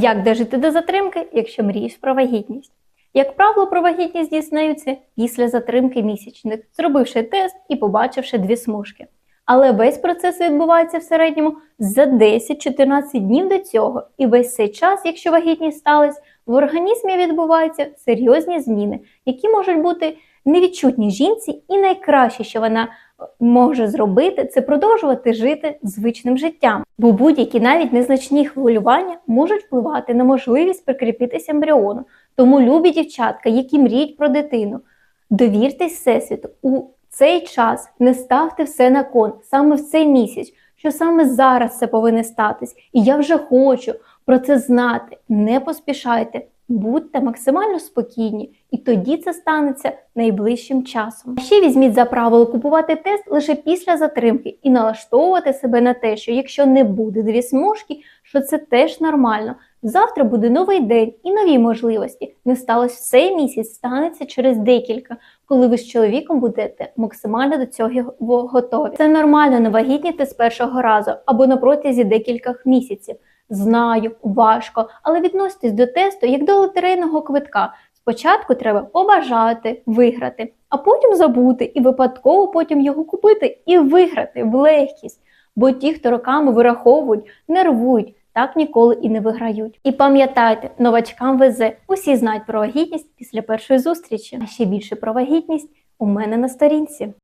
Як дожити до затримки, якщо мрієш про вагітність? Як правило, про вагітність дізнаються після затримки місячних, зробивши тест і побачивши дві смужки. Але весь процес відбувається в середньому за 10-14 днів до цього, і весь цей час, якщо вагітність сталася, в організмі відбуваються серйозні зміни, які можуть бути невідчутні жінці, і найкраще, що вона може зробити, це продовжувати жити звичним життям. Бо будь-які навіть незначні хвилювання можуть впливати на можливість прикріпитися ембріону. Тому любі дівчатка, які мріють про дитину, довіртесь Всесвіту у цей час, не ставте все на кон саме в цей місяць, що саме зараз це повинно статись. І я вже хочу про це знати. Не поспішайте, будьте максимально спокійні, і тоді це станеться найближчим часом. Ще візьміть за правило купувати тест лише після затримки і налаштовувати себе на те, що якщо не буде дві смужки, що це теж нормально. Завтра буде новий день і нові можливості. Не сталося в цей місяць, станеться через декілька, коли ви з чоловіком будете максимально до цього готові. Це нормально не вагітніти з першого разу або на протязі декількох місяців. Знаю, важко, але відноситесь до тесту як до лотерейного квитка. Спочатку треба побажати, виграти, а потім забути і випадково потім його купити і виграти в легкість. Бо ті, хто роками вираховують, нервують, так ніколи і не виграють. І пам'ятайте, новачкам везе, усі знають про вагітність після першої зустрічі. А ще більше про вагітність у мене на сторінці.